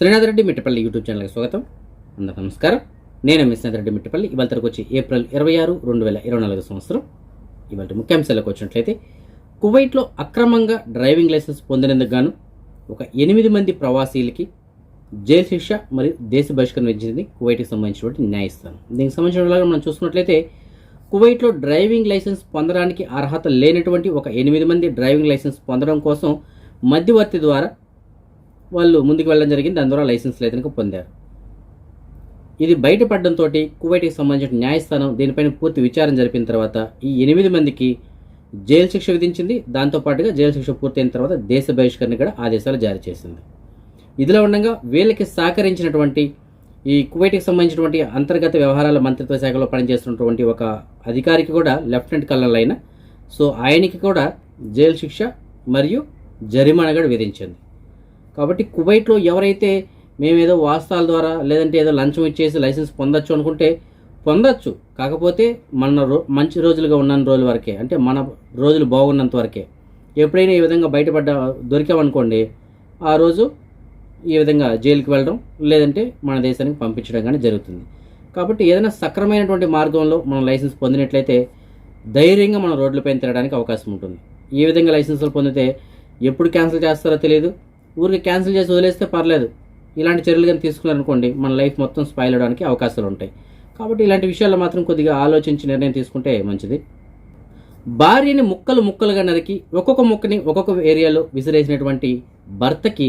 Srinath Reddy Mittapalli YouTube ఛానల్కి స్వాగతం. అందరూ నమస్కారం. నేను మీ శ్రీనాథ్ రెడ్డి మిట్టపల్లి. ఇవాళ తరకు వచ్చి ఏప్రిల్ ఇరవై ఆరు రెండు వేల ఇరవై నాలుగు సంవత్సరం. ఇవాళ ముఖ్యాంశాలకు వచ్చినట్లయితే కువైట్లో అక్రమంగా డ్రైవింగ్ లైసెన్స్ పొందినందుకు గాను ఒక ఎనిమిది మంది ప్రవాసీలకి జైలు శిక్ష మరియు దేశ బహిష్కరణ విధించింది కువైట్కి సంబంధించినటువంటి న్యాయస్థానం. దీనికి సంబంధించిన మనం చూసుకున్నట్లయితే కువైట్లో డ్రైవింగ్ లైసెన్స్ పొందడానికి అర్హత లేనటువంటి ఒక ఎనిమిది మంది డ్రైవింగ్ లైసెన్స్ పొందడం కోసం మధ్యవర్తి ద్వారా వాళ్ళు ముందుకు వెళ్ళడం జరిగింది. దాని ద్వారా లైసెన్స్ లేదని పొందారు. ఇది బయటపడడంతో కువైట్కి సంబంధించిన న్యాయస్థానం దీనిపైన పూర్తి విచారణ జరిపిన తర్వాత ఈ ఎనిమిది మందికి జైలు శిక్ష విధించింది. దాంతోపాటుగా జైలు శిక్ష పూర్తయిన తర్వాత దేశ బహిష్కరణ కూడా ఆదేశాలు జారీ చేసింది. ఇదిలో ఉండగా వీళ్ళకి సహకరించినటువంటి ఈ కువైట్కి సంబంధించినటువంటి అంతర్గత వ్యవహారాల మంత్రిత్వ శాఖలో పనిచేస్తున్నటువంటి ఒక అధికారికి కూడా లెఫ్టినెంట్ కల్నల్ అయిన సో ఆయనకి కూడా జైలు శిక్ష మరియు జరిమానా కూడా విధించింది. కాబట్టి కువైట్లో ఎవరైతే మేమేదో వాస్తాల ద్వారా లేదంటే ఏదో లంచం ఇచ్చేసి లైసెన్స్ పొందొచ్చు అనుకుంటే పొందొచ్చు. కాకపోతే మన రో మంచి రోజులుగా ఉన్న రోజుల వరకే అంటే మన రోజులు బాగున్నంత వరకే. ఎప్పుడైనా ఈ విధంగా బయటపడ్డ దొరికామనుకోండి ఆ రోజు ఈ విధంగా జైలుకి వెళ్ళడం లేదంటే మన దేశానికి పంపించడం కానీ జరుగుతుంది. కాబట్టి ఏదైనా సక్రమైనటువంటి మార్గంలో మనం లైసెన్స్ పొందినట్లయితే ధైర్యంగా మనం రోడ్లపైన తిరగడానికి అవకాశం ఉంటుంది. ఏ విధంగా లైసెన్సులు పొందితే ఎప్పుడు క్యాన్సిల్ చేస్తారో తెలియదు ఊరికి క్యాన్సిల్ చేసి వదిలేస్తే పర్లేదు. ఇలాంటి చర్యలు కానీ తీసుకున్నారనుకోండి మన లైఫ్ మొత్తం స్పాయిల్ అవడానికి అవకాశాలు ఉంటాయి. కాబట్టి ఇలాంటి విషయాల్లో మాత్రం కొద్దిగా ఆలోచించి నిర్ణయం తీసుకుంటే మంచిది. భార్యని ముక్కలు ముక్కలుగా నరికి ఒక్కొక్క ముక్కని ఒక్కొక్క ఏరియాలో విసిరేసినటువంటి భర్తకి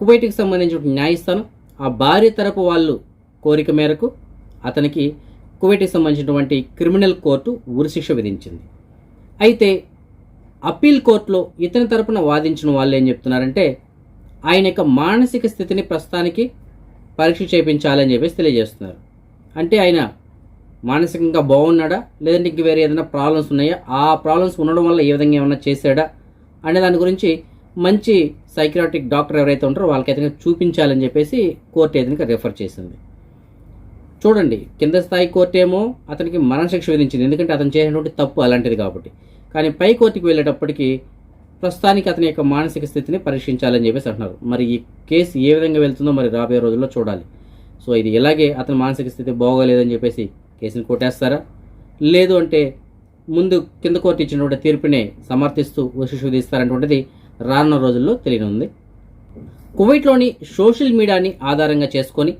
కువైట్కి సంబంధించిన న్యాయస్థానం ఆ భార్య తరపు వాళ్ళు కోరిక మేరకు అతనికి కువైట్కి సంబంధించినటువంటి క్రిమినల్ కోర్టు ఉరిశిక్ష విధించింది. అయితే అప్పీల్ కోర్టులో ఇతని తరపున వాదించిన వాళ్ళు ఏం చెప్తున్నారంటే ఆయన యొక్క మానసిక స్థితిని ప్రస్తుతానికి పరీక్ష చేయించాలని చెప్పేసి తెలియజేస్తున్నారు. అంటే ఆయన మానసికంగా బాగున్నాడా? లేదంటే ఇంక వేరే ఏదైనా ప్రాబ్లమ్స్ ఉన్నాయా? ఆ ప్రాబ్లమ్స్ ఉండడం వల్ల ఏ విధంగా ఏమైనా చేశాడా? అనే దాని గురించి మంచి సైక్రాటిక్ డాక్టర్ ఎవరైతే ఉంటారో వాళ్ళకి చూపించాలని చెప్పేసి కోర్టు ఏదైనా రిఫర్ చేసింది. చూడండి కింద స్థాయి కోర్టు ఏమో అతనికి మరణశిక్ష విధించింది. ఎందుకంటే అతను చేసినటువంటి తప్పు అలాంటిది కాబట్టి. కానీ పై కోర్టుకి వెళ్ళేటప్పటికి ప్రస్తుతానికి అతని యొక్క మానసిక స్థితిని పరీక్షించాలని చెప్పేసి అంటున్నారు. మరి ఈ కేసు ఏ విధంగా వెళ్తుందో మరి రాబోయే రోజుల్లో చూడాలి. సో ఇది ఇలాగే అతని మానసిక స్థితి బాగోలేదని చెప్పేసి కేసుని కొట్టేస్తారా? లేదు అంటే ముందు కింద కోర్టు ఇచ్చినటువంటి తీర్పునే సమర్థిస్తూ ఉశిషు విధిస్తారన్నటువంటిది రానున్న రోజుల్లో తెలియనుంది. కువైట్లోని సోషల్ మీడియాని ఆధారంగా చేసుకొని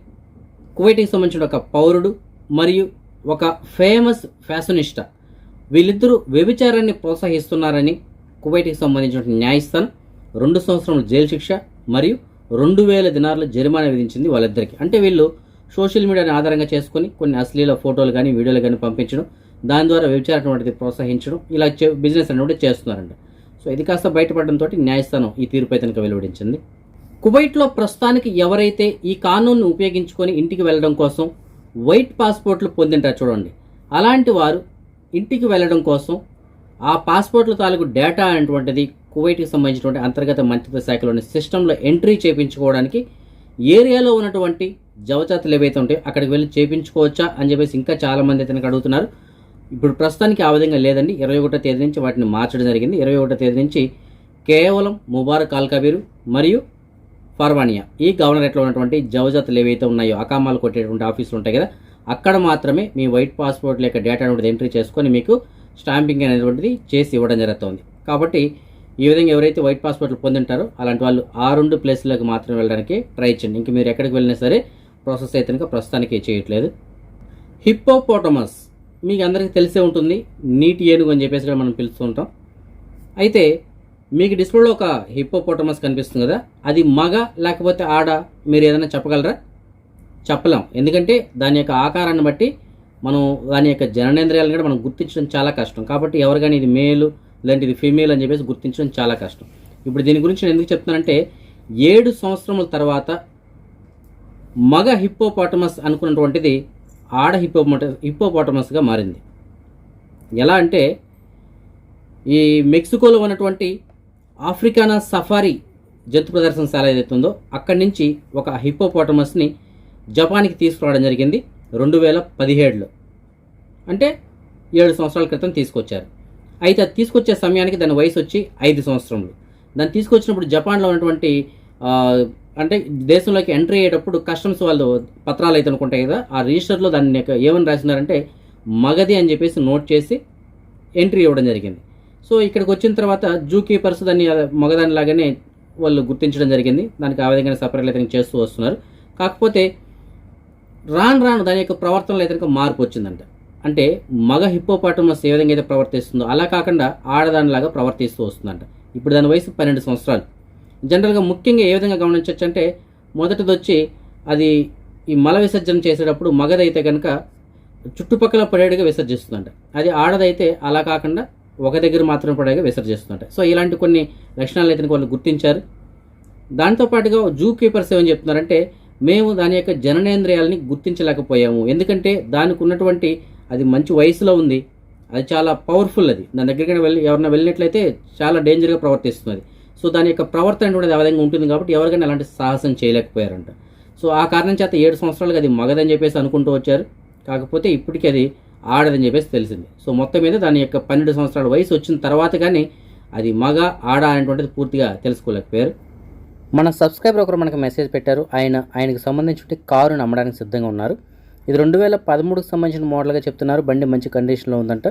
కువైట్కి సంబంధించిన ఒక పౌరుడు మరియు ఒక ఫేమస్ ఫ్యాషనిస్టా వీళ్ళిద్దరూ వ్యభిచారాన్ని ప్రోత్సహిస్తున్నారని కువైట్కి సంబంధించిన న్యాయస్థానం రెండు సంవత్సరముల జైలు శిక్ష మరియు రెండు వేల దినార్ల జరిమానా విధించింది వాళ్ళిద్దరికి. అంటే వీళ్ళు సోషల్ మీడియాని ఆధారంగా చేసుకొని కొన్ని అశ్లీల ఫోటోలు కానీ వీడియోలు కానీ పంపించడం దాని ద్వారా వ్యభిచారటువంటిది ప్రోత్సహించడం ఇలా చే- బిజినెస్ అనేవి చేస్తున్నారంట. సో ఇది కాస్త బయటపడడంతో న్యాయస్థానం ఈ తీర్పు అయితే కనుక వెలువడించింది. కువైట్లో ప్రస్తుతానికి ఎవరైతే ఈ కానూన్ను ఉపయోగించుకొని ఇంటికి వెళ్ళడం కోసం వైట్ పాస్పోర్ట్లు పొందింటారు చూడండి. అలాంటి వారు ఇంటికి వెళ్ళడం కోసం ఆ పాస్పోర్ట్ల తాలూకు డేటా అనేటువంటిది కువైట్కి సంబంధించినటువంటి అంతర్గత మంత్రిత్వ శాఖలోని సిస్టంలో ఎంట్రీ చేయించుకోవడానికి ఏరియాలో ఉన్నటువంటి జవచాతలు ఏవైతే ఉంటాయో అక్కడికి వెళ్ళి చేయించుకోవచ్చా అని చెప్పేసి ఇంకా చాలామంది అయితే అడుగుతున్నారు. ఇప్పుడు ప్రస్తుతానికి ఆ విధంగా లేదండి. ఇరవై ఒకటో తేదీ నుంచి వాటిని మార్చడం జరిగింది. ఇరవై ఒకటో తేదీ నుంచి కేవలం ముబారక్ అల్కబీరు మరియు ఫర్వానియా ఈ గవర్నరేట్లో ఉన్నటువంటి జవజాతులు ఏవైతే ఉన్నాయో అకామాలు కొట్టేటువంటి ఆఫీసులు ఉంటాయి కదా అక్కడ మాత్రమే మీ వైట్ పాస్పోర్ట్ లేక డేటా ఎంట్రీ చేసుకొని మీకు స్టాంపింగ్ అనేటువంటిది చేసి ఇవ్వడం జరుగుతుంది. కాబట్టి ఈ విధంగా ఎవరైతే వైట్ పాస్పోర్ట్లు పొందింటారో అలాంటి వాళ్ళు ఆ రెండు ప్లేస్లకు మాత్రమే వెళ్ళడానికి ట్రై చేయండి. ఇంక మీరు ఎక్కడికి వెళ్ళినా సరే ప్రాసెస్ అయితే కనుక ప్రస్తుతానికి చేయట్లేదు. హిప్పోపోటమస్ మీకు అందరికీ తెలిసే ఉంటుంది. నీటి ఏనుగు అని చెప్పేసి కూడా మనం పిలుస్తూ ఉంటాం. అయితే మీకు డిస్ప్లేలో ఒక హిప్పోపోటమస్ కనిపిస్తుంది కదా అది మగ లేకపోతే ఆడ మీరు ఏదైనా చెప్పగలరా? చెప్పలేం. ఎందుకంటే దాని యొక్క ఆకారాన్ని బట్టి మనం దాని యొక్క జననేంద్రియాలను కూడా మనం గుర్తించడం చాలా కష్టం. కాబట్టి ఎవరు కానీ ఇది మేలు లేదంటే ఇది ఫీమేల్ అని చెప్పేసి గుర్తించడం చాలా కష్టం. ఇప్పుడు దీని గురించి నేను ఎందుకు చెప్తున్నానంటే ఏడు సంవత్సరముల తర్వాత మగ హిప్పోపాటమస్ అనుకున్నటువంటిది ఆడ హిప్పోమోట హిప్పోపాటమస్గా మారింది. ఎలా అంటే ఈ మెక్సికోలో ఉన్నటువంటి ఆఫ్రికానా సఫారీ జంతు ప్రదర్శనశాల ఏదైతే ఉందో అక్కడి నుంచి ఒక హిప్పోపాటమస్ని జపాన్కి తీసుకురావడం జరిగింది. రెండు వేల పదిహేడులో. అంటే ఏడు సంవత్సరాల క్రితం తీసుకొచ్చారు. అయితే అది తీసుకొచ్చే సమయానికి దాని వయసు వచ్చి ఐదు సంవత్సరములు. దాన్ని తీసుకొచ్చినప్పుడు జపాన్లో ఉన్నటువంటి అంటే దేశంలోకి ఎంట్రీ అయ్యేటప్పుడు కస్టమ్స్ వాళ్ళు పత్రాలు అయితే అనుకుంటాయి కదా ఆ రిజిస్టర్లో దాన్ని ఏమని రాసినారంటే మగది అని చెప్పేసి నోట్ చేసి ఎంట్రీ ఇవ్వడం జరిగింది. సో ఇక్కడికి వచ్చిన తర్వాత జూ కీపర్స్ దాన్ని మగదాని లాగానే వాళ్ళు గుర్తించడం జరిగింది. దానికి ఆ విధంగా సపరేట్ అయితే చేస్తూ వస్తున్నారు. కాకపోతే రాను రాను దాని యొక్క ప్రవర్తనలో అయితే మార్పు వచ్చిందంట. అంటే మగ హిప్పోపాటమస్ ఏ విధంగా అయితే ప్రవర్తిస్తుందో అలా కాకుండా ఆడదానిలాగా ప్రవర్తిస్తూ వస్తుందంట. ఇప్పుడు దాని వయసు పన్నెండు సంవత్సరాలు. జనరల్గా ముఖ్యంగా ఏ విధంగా గమనించవచ్చు అంటే మొదటిది వచ్చి అది ఈ మల విసర్జన చేసేటప్పుడు మగదైతే కనుక చుట్టుపక్కల పడేడుగా విసర్జిస్తుందంట. అది ఆడదైతే అలా కాకుండా ఒక దగ్గర మాత్రం పడేగా విసర్జిస్తుందంట. సో ఇలాంటి కొన్ని లక్షణాలు అయితే వాళ్ళు గుర్తించారు. దాంతోపాటుగా జూ కీపర్స్ ఏమని చెప్తున్నారంటే మేము దాని యొక్క జననేంద్రియాలని గుర్తించలేకపోయాము. ఎందుకంటే దానికి ఉన్నటువంటి అది మంచి వయసులో ఉంది. అది చాలా పవర్ఫుల్ అది. దాని దగ్గరికి వెళ్ళి ఎవరైనా వెళ్ళినట్లయితే చాలా డేంజర్గా ప్రవర్తిస్తుంది. సో దాని యొక్క ప్రవర్తన అనేది ఆ విధంగా ఉంటుంది కాబట్టి ఎవరికైనా అలాంటి సాహసం చేయలేకపోయారంట. సో ఆ కారణం చేత ఏడు సంవత్సరాలుగా అది మగదని చెప్పేసి అనుకుంటూ వచ్చారు. కాకపోతే ఇప్పటికీ అది ఆడదని చెప్పేసి తెలిసింది. సో మొత్తం మీద దాని యొక్క పన్నెండు సంవత్సరాల వయసు వచ్చిన తర్వాత కానీ అది మగ ఆడ అనేటువంటిది పూర్తిగా తెలుసుకోలేకపోయారు. మన సబ్స్క్రైబర్ ఒకరు మనకు మెసేజ్ పెట్టారు. ఆయన ఆయనకు సంబంధించిన కారును అమ్మడానికి సిద్ధంగా ఉన్నారు. ఇది రెండు వేల పదమూడుకు సంబంధించిన మోడల్గా చెప్తున్నారు. బండి మంచి కండిషన్లో ఉందంట.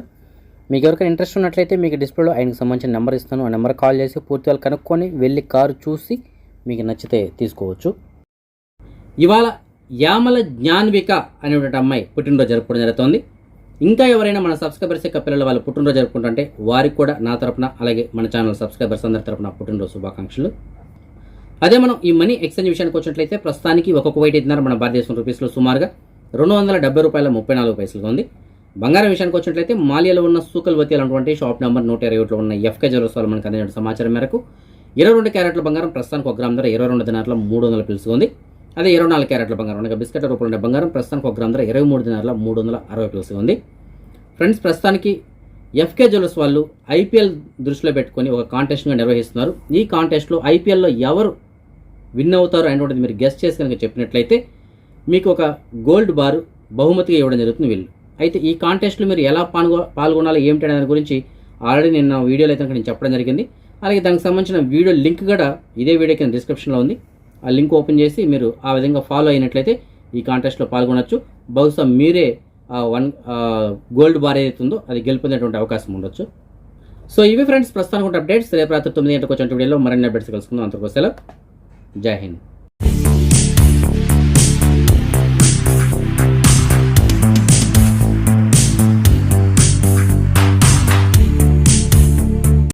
మీకు ఎవరికైనా ఇంట్రెస్ట్ ఉన్నట్లయితే మీకు డిస్ప్లేలో ఆయనకు సంబంధించిన నెంబర్ ఇస్తాను. ఆ నెంబర్ కాల్ చేసి పూర్తిగా కనుక్కొని వెళ్ళి కారు చూసి మీకు నచ్చితే తీసుకోవచ్చు. ఇవాళ యామల జ్ఞాన్విక అనేటువంటి అమ్మాయి పుట్టినరోజు జరుపుకోవడం జరుగుతోంది. ఇంకా ఎవరైనా మన సబ్స్క్రైబర్స్ యొక్క పిల్లలు వాళ్ళు పుట్టినరోజు జరుపుకుంటుంటే వారికి కూడా నా తరపున అలాగే మన ఛానల్ సబ్స్క్రైబర్స్ అందరి తరపున పుట్టినరోజు శుభాకాంక్షలు. అదే మనం ఈ మనీ ఎక్స్చేంజ్ విషయానికి వచ్చినట్లయితే ప్రస్తుతానికి ఒక్కొక్క వైట్ ఇద్దరు మన భారతదేశం రూపీస్లో సుమారుగా రెండు వందల డెబ్బై రూపాయల ముప్పై నాలుగు పైసలుగా ఉంది. బంగారం విషయానికి వచ్చినట్లయితే మాలియాలో ఉన్న సూకల్ సూకల్వతి అనేటువంటి షాప్ నెంబర్ నూట ఇరవై ఒకటిలో ఉన్న ఎఫ్కే జ్యువెలర్స్ వాళ్ళు మనకు అందించిన సమాచారం మేరకు ఇరవై రెండు క్యారెట్ల బంగారం ప్రస్తుతానికి ఒక గ్రామ్ ధర ఇరవై రెండు దినార్ల మూడు వందల పిలుసుగా ఉంది. అదే ఇరవై నాలుగు క్యారెట్ల బంగారం అనగా బిస్కెట్ రూపంలో ఉండే బంగారం ప్రస్తుతానికి ఒక గ్రామ్ ధర ఇరవై మూడు దినార్ల మూడు వందల అరవై పిలుసుగా ఉంది. ఫ్రెండ్స్ ప్రస్తుతానికి ఎఫ్కే జ్యువెలర్స్ వాళ్ళు ఐపీఎల్ దృష్టిలో పెట్టుకొని ఒక కాంటెస్ట్గా నిర్వహిస్తున్నారు. ఈ కాంటెస్ట్లో ఐపీఎల్లో ఎవరు విన్ అవుతారు అనేటువంటిది మీరు గెస్ట్ చేసి కనుక చెప్పినట్లయితే మీకు ఒక గోల్డ్ బార్ బహుమతిగా ఇవ్వడం జరుగుతుంది వీళ్ళు. అయితే ఈ కాంటెస్ట్లో మీరు ఎలా పాల్గొ పాల్గొనాలి ఏమిటి అనే దాని గురించి ఆల్రెడీ నేను నా వీడియోలో అయితే నేను చెప్పడం జరిగింది. అలాగే దానికి సంబంధించిన వీడియో లింక్ కూడా ఇదే వీడియో కింద డిస్క్రిప్షన్లో ఉంది. ఆ లింక్ ఓపెన్ చేసి మీరు ఆ విధంగా ఫాలో అయినట్లయితే ఈ కాంటెస్ట్లో పాల్గొనొచ్చు. బహుశా మీరే వన్ గోల్డ్ బార్ ఏదైతే ఉందో అది గెలుపొందేటువంటి అవకాశం ఉండొచ్చు. సో ఇవి ఫ్రెండ్స్ ప్రస్తుతానికి అప్డేట్స్ రేపు రాత్రి తొమ్మిది గంటలకు వచ్చిన వీడియోలో మరిన్ని అప్డేట్స్ కలుసుకుందాం. అంతకు సెలవు. జై హింద్